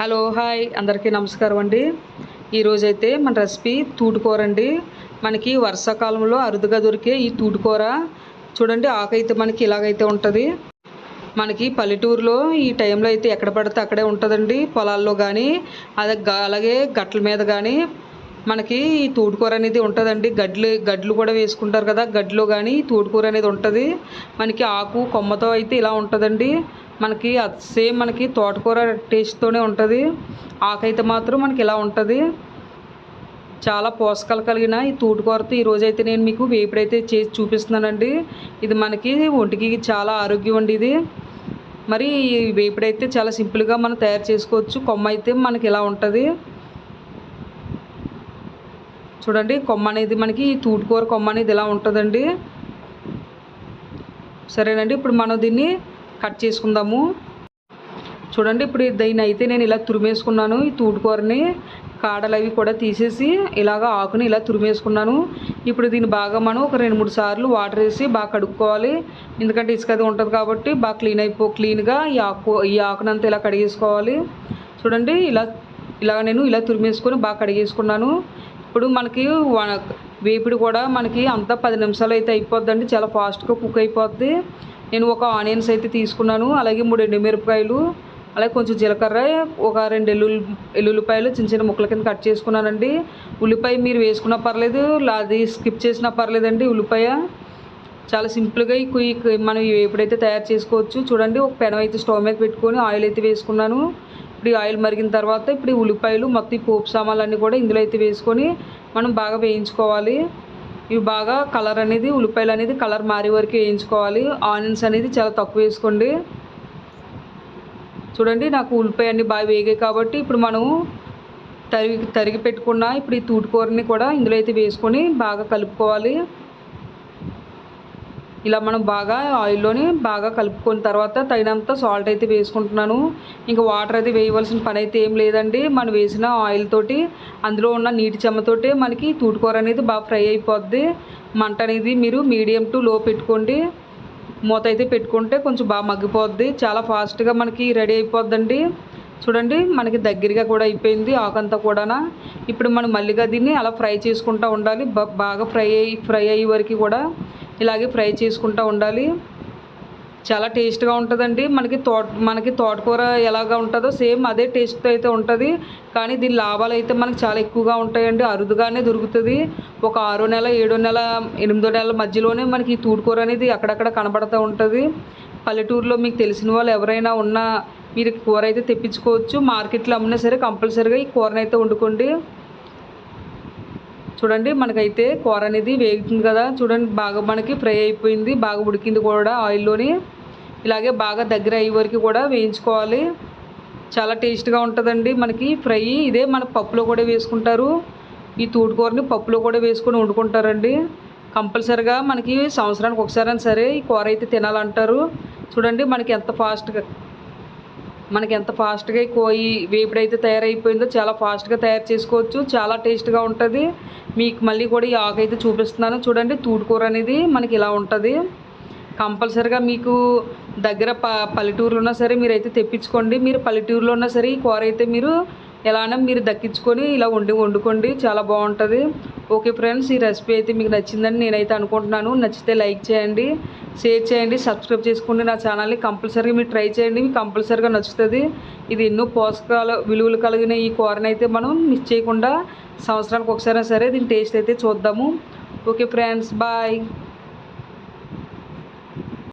Hello hi. అందరికీ నమస్కారం అండి. ఈరోజైతే మన రెసిపీ తూటుకూర అండి. మనకి వర్షాకాలంలో అరుదుగా దొరికే ఈ తూటుకూర. చూడండి ఆకైతే మనకి ఇలాగైతే ఉంటుంది. మనకి పల్లెటూరులో ఈ టైంలో అయితే ఎక్కడ పడితే అక్కడే ఉంటుందండి. పొలాల్లో కానీ అదే అలాగే గట్ల మీద కానీ మనకి ఈ తూటుకూర అనేది ఉంటుందండి. గడ్లు గడ్లు కూడా వేసుకుంటారు కదా గడ్లో కానీ తూటుకూర అనేది ఉంటుంది. మనకి ఆకు కొమ్మతో అయితే ఇలా ఉంటుందండి. మనకి సేమ్ మనకి తోటకూర టేస్ట్తోనే ఉంటుంది. ఆకైతే మాత్రం మనకి ఇలా ఉంటుంది. చాలా పోషకాలు కలిగిన ఈ తూటుకూరతో ఈరోజైతే నేను మీకు వేపుడైతే చేసి చూపిస్తున్నానండి. ఇది మనకి ఒంటికి చాలా ఆరోగ్యం అండి ఇది. మరి ఈ వేపుడైతే చాలా సింపుల్గా మనం తయారు చేసుకోవచ్చు. కొమ్మ అయితే మనకి ఇలా ఉంటుంది. చూడండి కొమ్మ అనేది మనకి ఈ తూటుకూర కొమ్మ అనేది ఇలా ఉంటుందండి. సరేనండి ఇప్పుడు మనం దీన్ని కట్ చేసుకుందాము. చూడండి ఇప్పుడు దీన్ని అయితే నేను ఇలా తురిమేసుకున్నాను. ఈ తూటుకూరని కాడలు అవి కూడా తీసేసి ఇలాగ ఆకుని ఇలా తురిమేసుకున్నాను. ఇప్పుడు దీన్ని బాగా మనం ఒక రెండు మూడు సార్లు వాటర్ వేసి బాగా కడుక్కోవాలి. ఎందుకంటే ఇసుక అది ఉంటుంది కాబట్టి బాగా క్లీన్ అయిపో క్లీన్గా ఈ ఆకు ఈ ఆకునంతా ఇలా కడిగేసుకోవాలి. చూడండి ఇలా ఇలా నేను ఇలా తురిమేసుకొని బాగా కడిగేసుకున్నాను. ఇప్పుడు మనకి వ- వేపుడు కూడా మనకి అంతా పది నిమిషాలు అయితే అయిపోద్దండి. చాలా ఫాస్ట్గా కుక్ అయిపోద్ది. నేను ఒక ఆనియన్స్ అయితే తీసుకున్నాను అలాగే మూడు ఎండుమిరపకాయలు అలాగే కొంచెం జీలకర్ర ఒక రెండు ఎల్లుల్లి ఎల్లుల్లిపాయలు చిన్న చిన్న ముక్కల కింద కట్ చేసుకున్నానండి. ఉల్లిపాయ మీరు వేసుకున్నా పర్లేదు అది స్కిప్ చేసినా పర్లేదండి ఉల్లిపాయ. చాలా సింపుల్గా ఈ మనం ఎప్పుడైతే తయారు చేసుకోవచ్చు చూడండి ఒక పెనం అయితే స్టవ్ మీద పెట్టుకొని ఆయిల్ అయితే వేసుకున్నాను. ఇప్పుడు ఈ ఆయిల్ మరిగిన తర్వాత ఇప్పుడు ఈ ఉల్లిపాయలు మొత్తం ఈ పోపు సామాన్లన్నీ కూడా ఇందులో అయితే వేసుకొని మనం బాగా వేయించుకోవాలి. ఇవి బాగా కలర్ అనేది ఉల్లిపాయలు అనేది కలర్ మారే వరకు వేయించుకోవాలి. ఆనియన్స్ అనేది చాలా తక్కువ వేసుకోండి. చూడండి నాకు ఉల్లిపాయ అన్నీ బాగా వేగాయి కాబట్టి ఇప్పుడు మనం తరిగి తరిగి పెట్టుకున్న ఇప్పుడు ఈ తూటుకూరని కూడా ఇందులో అయితే వేసుకొని బాగా కలుపుకోవాలి. ఇలా మనం బాగా ఆయిల్లోని బాగా కలుపుకున్న తర్వాత తగినంత సాల్ట్ అయితే వేసుకుంటున్నాను. ఇంకా వాటర్ అయితే వేయవలసిన పని అయితే ఏం లేదండి. మనం వేసిన ఆయిల్ తోటి అందులో ఉన్న నీటి చెమ్మతోటే మనకి తూటుకూర అనేది బాగా ఫ్రై అయిపోద్ది. మంట అనేది మీరు మీడియం టు లో పెట్టుకోండి. మూత అయితే పెట్టుకుంటే కొంచెం బాగా మగ్గిపోద్ది. చాలా ఫాస్ట్గా మనకి రెడీ అయిపోద్దండి. చూడండి మనకి దగ్గరగా కూడా అయిపోయింది ఆకంతా కూడా ఇప్పుడు మనం మళ్ళీగా దీన్ని అలా ఫ్రై చేసుకుంటూ ఉండాలి. బాగా ఫ్రై అయ్యి ఫ్రై అయ్యే వరకు కూడా ఇలాగే ఫ్రై చేసుకుంటూ ఉండాలి. చాలా టేస్ట్గా ఉంటుందండి. మనకి తోట మనకి తోటకూర ఎలాగా ఉంటుందో సేమ్ అదే టేస్ట్తో అయితే ఉంటుంది. కానీ దీని లాభాలు అయితే మనకి చాలా ఎక్కువగా ఉంటాయండి. అరుదుగానే దొరుకుతుంది. ఒక ఆరో నెల ఏడో నెల ఎనిమిదో నెలల మధ్యలోనే మనకి ఈ తూడుకూర అనేది అక్కడక్కడ కనబడుతూ ఉంటుంది. పల్లెటూరులో మీకు తెలిసిన వాళ్ళు ఎవరైనా ఉన్నా మీరు కూర అయితే తెప్పించుకోవచ్చు. మార్కెట్లో అమ్మినా సరే కంపల్సరీగా ఈ కూరని అయితే వండుకోండి. చూడండి మనకైతే కూర అనేది వేగుతుంది కదా. చూడండి బాగా మనకి ఫ్రై అయిపోయింది. బాగా ఉడికింది కూడా ఆయిల్లోని. ఇలాగే బాగా దగ్గర అయ్యే వరకు కూడా వేయించుకోవాలి. చాలా టేస్ట్గా ఉంటుందండి మనకి ఫ్రై. ఇదే మన పప్పులో కూడా వేసుకుంటారు. ఈ తూటుకూరని పప్పులో కూడా వేసుకొని వండుకుంటారండి. కంపల్సరిగా మనకి సంవత్సరానికి ఒకసారి సరే ఈ కూర అయితే తినాలంటారు. చూడండి మనకి ఎంత ఫాస్ట్గా మనకి ఎంత ఫాస్ట్గా కోయి వేపుడైతే తయారైపోయిందో చాలా ఫాస్ట్గా తయారు చేసుకోవచ్చు. చాలా టేస్ట్గా ఉంటుంది. మీకు మళ్ళీ కూడా ఈ ఆకు అయితే చూపిస్తున్నాను. చూడండి తూటుకూర అనేది మనకి ఇలా ఉంటుంది. కంపల్సరిగా మీకు దగ్గర ప పల్లెటూరులో ఉన్నా సరే మీరైతే తెప్పించుకోండి. మీరు పల్లెటూరులో ఉన్నా సరే ఈ కూర అయితే మీరు ఎలానో మీరు దక్కించుకొని ఇలా వండి వండుకోండి. చాలా బాగుంటుంది. ఓకే ఫ్రెండ్స్ ఈ రెసిపీ అయితే మీకు నచ్చిందని నేనైతే అనుకుంటున్నాను. నచ్చితే లైక్ చేయండి షేర్ చేయండి సబ్స్క్రైబ్ చేసుకోండి. నా ఛానల్ని కంపల్సరీగా మీరు ట్రై చేయండి. మీకు కంపల్సరీగా నచ్చుతుంది. ఇది ఎన్నో పోషకాల విలువలు కలిగిన ఈ కూరని అయితే మనం మిస్ చేయకుండా సంవత్సరానికి ఒకసారి సరే దీని టేస్ట్ అయితే చూద్దాము. Okay friends bye.